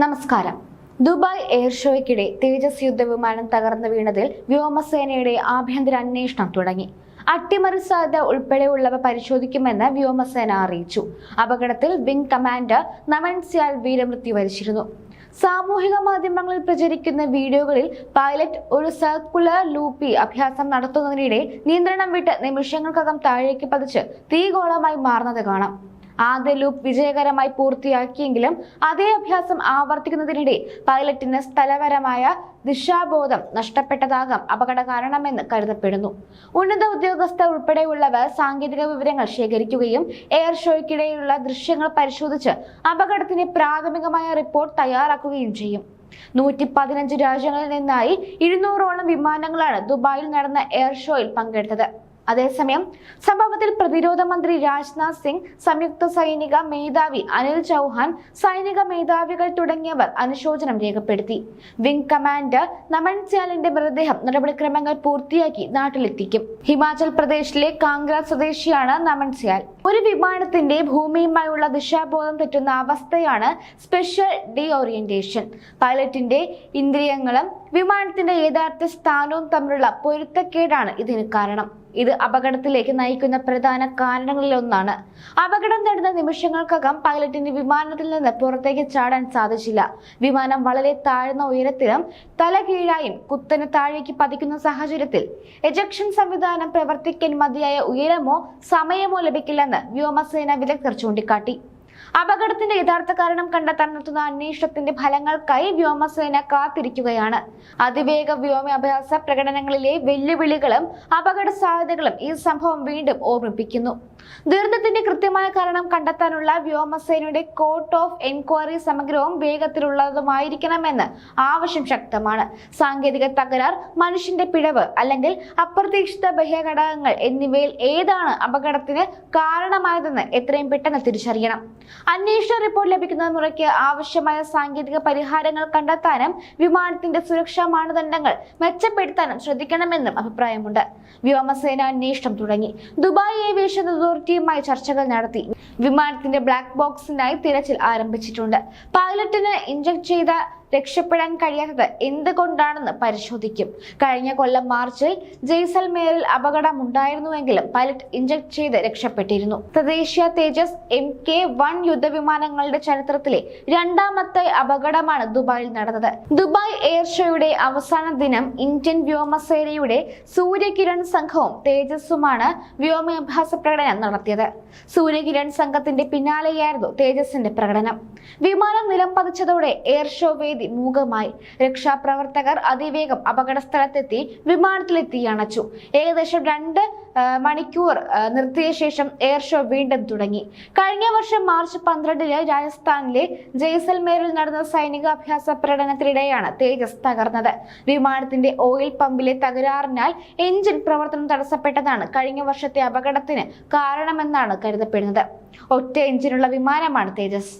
നമസ്കാരം. Dubai air ഷോയ്ക്കിടെ തേജസ് യുദ്ധവിമാനം തകർന്നു വീണതിൽ വ്യോമസേനയുടെ ആഭ്യന്തര അന്വേഷണം തുടങ്ങി. അട്ടിമറി സാധ്യത ഉൾപ്പെടെയുള്ളവ പരിശോധിക്കുമെന്ന് വ്യോമസേന അറിയിച്ചു. അപകടത്തിൽ വിംഗ് കമാൻഡർ നമൻ സിയാൽ വീരമൃത്യു വരിച്ചിരുന്നു. സാമൂഹിക മാധ്യമങ്ങളിൽ പ്രചരിക്കുന്ന വീഡിയോകളിൽ പൈലറ്റ് ഒരു സർക്കുലർ ലൂപ്പി അഭ്യാസം നടത്തുന്നതിനിടെ നിയന്ത്രണം വിട്ട് നിമിഷങ്ങൾക്കകം താഴേക്ക് പതിച്ച് തീഗോളമായി മാറുന്നത് കാണാം. ആദ്യ ലൂപ്പ് വിജയകരമായി പൂർത്തിയാക്കിയെങ്കിലും അതേ അഭ്യാസം ആവർത്തിക്കുന്നതിനിടെ പൈലറ്റിന് സ്ഥലപരമായ ദിശാബോധം നഷ്ടപ്പെട്ടതാകാം അപകട കാരണമെന്ന് കരുതപ്പെടുന്നു. ഉന്നത ഉദ്യോഗസ്ഥർ ഉൾപ്പെടെയുള്ളവർ സാങ്കേതിക വിവരങ്ങൾ ശേഖരിക്കുകയും എയർ ഷോയ്ക്കിടെയുള്ള ദൃശ്യങ്ങൾ പരിശോധിച്ച് അപകടത്തിന്റെ പ്രാഥമികമായ റിപ്പോർട്ട് തയ്യാറാക്കുകയും ചെയ്യും. നൂറ്റി പതിനഞ്ച് രാജ്യങ്ങളിൽ നിന്നായി ഇരുന്നൂറോളം വിമാനങ്ങളാണ് ദുബായിൽ നടന്ന എയർ ഷോയിൽ പങ്കെടുത്തത്. അതേസമയം സംഭവത്തിൽ പ്രതിരോധ മന്ത്രി രാജ്നാഥ് സിംഗ് സംയുക്ത സൈനിക മേധാവി അനിൽ ചൗഹാൻ സൈനിക മേധാവികൾ തുടങ്ങിയവർ അനുശോചനം രേഖപ്പെടുത്തി. വിംഗ് കമാൻഡർ നമൻ സ്യാലിന്റെ മൃതദേഹം നടപടിക്രമങ്ങൾ പൂർത്തിയാക്കി നാട്ടിലെത്തിക്കും. ഹിമാചൽ പ്രദേശിലെ കാംഗ്ര സ്വദേശിയാണ് നമൻ സ്യാൽ. ഒരു വിമാനത്തിന്റെ ഭൂമിയുമായുള്ള ദിശാബോധം തെറ്റുന്ന അവസ്ഥയാണ് സ്പെഷ്യൽ ഡി ഓറിയന്റേഷൻ. പൈലറ്റിന്റെ ഇന്ദ്രിയങ്ങളും വിമാനത്തിന്റെ യഥാർത്ഥ സ്ഥാനവും തമ്മിലുള്ള പൊരുത്തക്കേടാണ് ഇതിന് കാരണം. ഇത് അപകടത്തിലേക്ക് നയിക്കുന്ന പ്രധാന കാരണങ്ങളിലൊന്നാണ് അപകടം നടന്ന നിമിഷങ്ങൾക്കകം പൈലറ്റിന് വിമാനത്തിൽ നിന്ന് പുറത്തേക്ക് ചാടാൻ സാധിച്ചില്ല. വിമാനം വളരെ താഴ്ന്ന ഉയരത്തിലും തല കീഴായും കുത്തനെ താഴേക്ക് പതിക്കുന്ന സാഹചര്യത്തിൽ എജക്ഷൻ സംവിധാനം പ്രവർത്തിക്കാൻ മതിയായ ഉയരമോ സമയമോ ലഭിക്കില്ലെന്ന് വ്യോമസേന വിദഗ്ധർ ചൂണ്ടിക്കാട്ടി. അപകടത്തിന്റെ യഥാർത്ഥ കാരണം കണ്ടെത്താൻ നടത്തുന്ന അന്വേഷണത്തിന്റെ ഫലങ്ങൾക്കായി വ്യോമസേന കാത്തിരിക്കുകയാണ്. അതിവേഗ വ്യോമാഭ്യാസ പ്രകടനങ്ങളിലെ വെല്ലുവിളികളും അപകട സാധ്യതകളും ഈ സംഭവം വീണ്ടും ഓർമ്മിപ്പിക്കുന്നു. ദുരന്തത്തിന്റെ കൃത്യമായ കാരണം കണ്ടെത്താനുള്ള വ്യോമസേനയുടെ കോർട്ട് ഓഫ് എൻക്വയറി സമഗ്രവും വേഗത്തിലുള്ളതുമായിരിക്കണമെന്ന് ആവശ്യം ശക്തമാണ്. സാങ്കേതിക തകരാർ മനുഷ്യന്റെ പിഴവ് അല്ലെങ്കിൽ അപ്രതീക്ഷിത ബഹ്യഘടകങ്ങൾ എന്നിവയിൽ ഏതാണ് അപകടത്തിന് കാരണമായതെന്ന് എത്രയും പെട്ടെന്ന് തിരിച്ചറിയണം. അന്വേഷണ റിപ്പോർട്ട് ലഭിക്കുന്ന മുറയ്ക്ക് ആവശ്യമായ സാങ്കേതിക പരിഹാരങ്ങൾ കണ്ടെത്താനും വിമാനത്തിന്റെ സുരക്ഷാ മാനദണ്ഡങ്ങൾ മെച്ചപ്പെടുത്താനും ശ്രദ്ധിക്കണമെന്നും അഭിപ്രായമുണ്ട്. വ്യോമസേന അന്വേഷണം തുടങ്ങി. ദുബായ് ഏവിയേഷൻ അതോറിറ്റിയുമായി ചർച്ചകൾ നടത്തി. വിമാനത്തിന്റെ ബ്ലാക്ക് ബോക്സിനായി തിരച്ചിൽ ആരംഭിച്ചിട്ടുണ്ട്. പൈലറ്റിന് ഇഞ്ചക്ട് ചെയ്ത രക്ഷപ്പെടാൻ കഴിയാത്തത് എന്തുകൊണ്ടാണെന്ന് പരിശോധിക്കും. കഴിഞ്ഞ കൊല്ലം മാർച്ചിൽ ജയ്സൽമേറിൽ അപകടമുണ്ടായിരുന്നുവെങ്കിലും പൈലറ്റ് ഇഞ്ചക്ട് ചെയ്ത് രക്ഷപ്പെട്ടിരുന്നു. തദ്ദേശീയ തേജസ് എം കെ വൺ യുദ്ധവിമാനങ്ങളുടെ ചരിത്രത്തിലെ രണ്ടാമത്തെ അപകടമാണ് ദുബായിൽ നടന്നത്. ദുബായ് എയർ ഷോയുടെ അവസാന ദിനം ഇന്ത്യൻ വ്യോമസേനയുടെ സൂര്യകിരൺ സംഘവും തേജസ്സുമാണ് വ്യോമാഭ്യാസ പ്രകടനം നടത്തിയത്. സൂര്യകിരൺ സംഘത്തിന്റെ പിന്നാലെയായിരുന്നു തേജസിന്റെ പ്രകടനം. വിമാനം നിലം പതിച്ചതോടെ എയർ ഷോ വേദി മൂകമായി രക്ഷാപ്രവർത്തകർ അതിവേഗം അപകടസ്ഥലത്തെത്തി വിമാനത്തിലെത്തി അണച്ചു ഏകദേശം രണ്ട് മണിക്കൂർ നിർത്തിയ ശേഷം എയർ ഷോ വീണ്ടും തുടങ്ങി. കഴിഞ്ഞ വർഷം മാർച്ച് പന്ത്രണ്ടിന് രാജസ്ഥാനിലെ ജയ്സൽമേറിൽ നടന്ന സൈനികാഭ്യാസ പ്രകടനത്തിനിടെയാണ് തേജസ് തകർന്നത്. വിമാനത്തിന്റെ ഓയിൽ പമ്പിലെ തകരാറിനാൽ എഞ്ചിൻ പ്രവർത്തനം തടസ്സപ്പെട്ടതാണ് കഴിഞ്ഞ വർഷത്തെ അപകടത്തിന് കാരണമെന്നാണ് കരുതപ്പെടുന്നത്. ഒറ്റ എഞ്ചിനുള്ള വിമാനമാണ് തേജസ്.